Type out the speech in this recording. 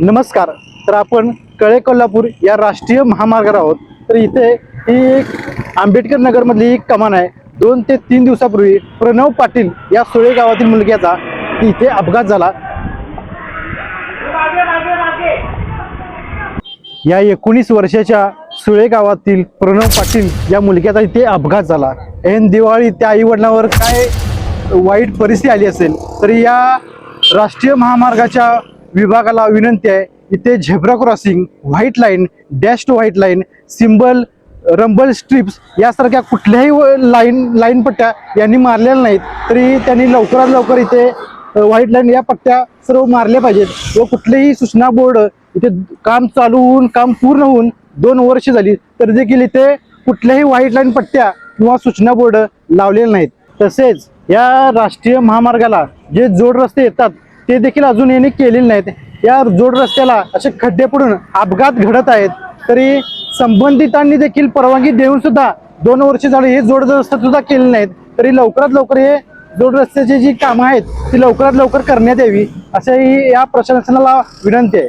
नमस्कार. तर आपण कळे कोल्हापूर या राष्ट्रीय महामार्गावर आहोत. तर इथे ही एक आंबेडकर नगरमधली एक कमान आहे. दोन ते तीन दिवसापूर्वी प्रणव पाटील या सुळे गावातील मुलग्याचा इथे अपघात झाला. या एकोणीस वर्षाच्या सुळे गावातील प्रणव पाटील या मुलग्याचा इथे अपघात झाला. ऐन दिवाळी त्या आई वडिलांवर काय वाईट परिस्थिती आली असेल तर या राष्ट्रीय महामार्गाच्या विभागाला विनंती आहे इथे zebra crossing white line dash two white line symbol rumble strips यासारख्या कुठल्याही व- लाईन लाईन पट्ट्या यांनी मारलेल्या नाहीत. तरी त्यांनी लवकरात लवकर इथे व्हाईट लाईन या पट्ट्या सर्व मारल्या पाहिजेत व कुठलेही सूचना बोर्ड इथे काम चालू होऊन काम पूर्ण होऊन दोन वर्ष झाली तर देखील इथे कुठल्याही व्हाईट लाईन पट्ट्या किंवा सूचना बोर्ड लावलेले नाहीत. तसेच या राष्ट्रीय महामार्गाला जे जोड रस्ते येतात ते देखील अजून यांनी केलेले नाहीत. या जोड रस्त्याला असे खड्डे पडून अपघात घडत आहेत. तरी संबंधितांनी देखील परवानगी देऊन सुद्धा दोन वर्ष झाले हे जोड रस्ता सुद्धा केले नाहीत. तरी लवकरात लवकर हे जोड रस्त्याची जी कामं आहेत ती लवकरात लवकर करण्यात यावी अशाही या प्रशासनाला विनंती आहे.